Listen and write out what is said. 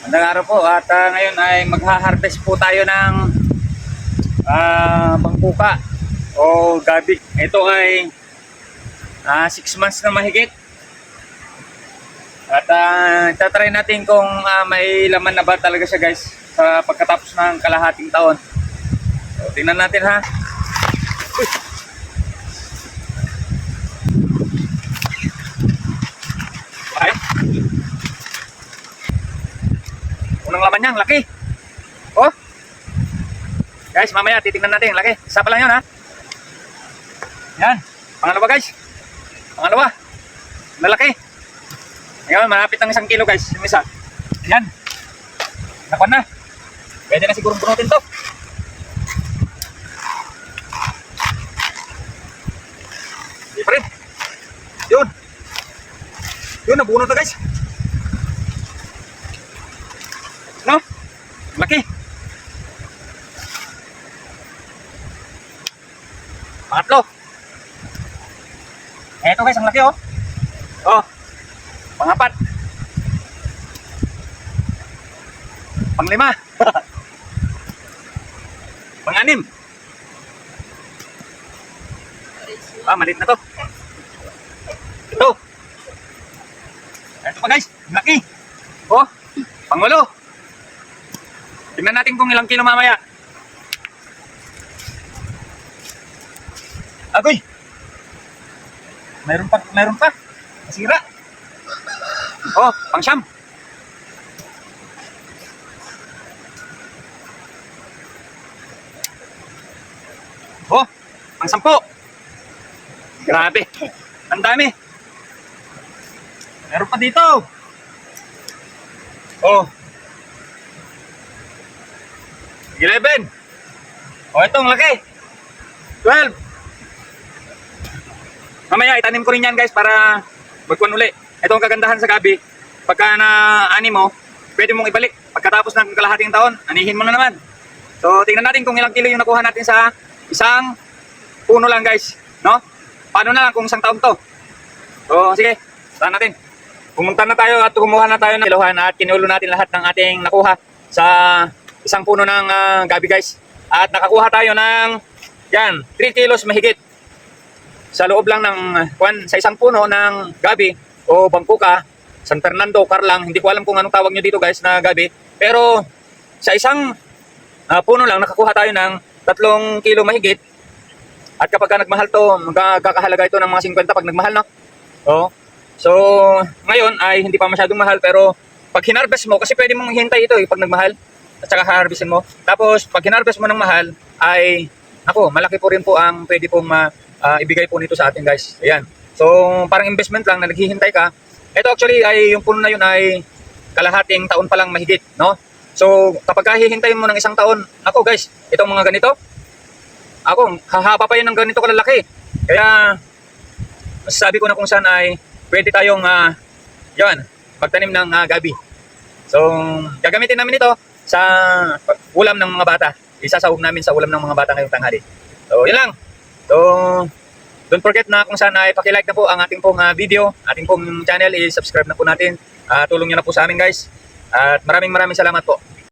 Magandang araw po at ah, ngayon ay magha-harvest po tayo ng ah, bangkuka o gabi. Ito ay 6 months na mahigit. At uh, tatry natin kung ah, may laman na ba talaga siya guys sa pagkatapos ng kalahating taon. So, tingnan natin ha. Uy! Unang laman niya, ang laki. Oh. Guys, mamaya titingnan natin, ang laki. Isa pa lang 'yon ha. Yan. Pangalawa guys. Pangalawa. Lalaki. Ngayon, malapit ng isang kilo guys, yung isa. Yan. Nakuha na. Pwede na siguro bunutin to. Di pa rin. Yun. Yun, nabunot na guys. Pangatlo. Eto guys, ang laki oh. Oh. Pangapat. Panglima. Panganim. Ah, malit na to. Ito. Ito pa guys, laki. Oh, pangulo. Tingnan natin kung ilang kilo mamaya. Agoy. Mayroon pa, mayroon pa. Masira. Oh, pang siyam. Oh, pang sampo. Grabe. Ang dami. Meron pa dito. Oh. 11. Oh, itong laki. 12. Mamaya itanim ko rin yan guys para magkuhan uli. Ito ang kagandahan sa gabi. Pagka na ani mo, pwede mong ibalik. Pagkatapos ng kalahating taon, anihin mo na naman. So, tingnan natin kung ilang kilo yung nakuha natin sa isang puno lang guys. No? Paano na lang kung isang taon to? So, sige. Saan natin? Pumunta na tayo at kumuha na tayo ng kilohan at kinulo natin lahat ng ating nakuha sa isang puno ng ah, gabi guys. At nakakuha tayo ng yan, 3 kilos mahigit sa loob lang ng uh, kwan, sa isang puno ng gabi o bangkuka, San Fernando, Carlang, hindi ko alam kung anong tawag nyo dito guys na gabi. Pero sa isang ah, puno lang nakakuha tayo ng 3 kilo mahigit. At kapag ka nagmahal to, magkakahalaga ito ng mga 50 pag nagmahal no. Oh. So, ngayon ay hindi pa masyadong mahal pero pag hinarvest mo, kasi pwede mong hintay ito eh pag nagmahal at saka harvestin mo. Tapos pag hinarvest mo ng mahal ay ako, malaki po rin po ang pwede pong ma, ah, ibigay po nito sa atin guys. Ayan. So, parang investment lang na naghihintay ka. Ito actually ay yung puno na yun ay kalahating taon pa lang mahigit, no? So, kapag kahihintayin mo ng isang taon, ako guys, itong mga ganito, ako, hahaba pa yun ng ganito kalalaki. Kaya, masasabi ko na kung saan ay pwede tayong, ah, yan, magtanim ng ah, gabi. So, gagamitin namin ito sa ulam ng mga bata. Isasahog namin sa ulam ng mga bata ngayong tanghali. So, yun lang. So, don't forget na kung saan ay pakilike na po ang ating pong ah, video. Ating pong channel is subscribe na po natin. Ah, tulong nyo na po sa amin guys. At maraming maraming salamat po.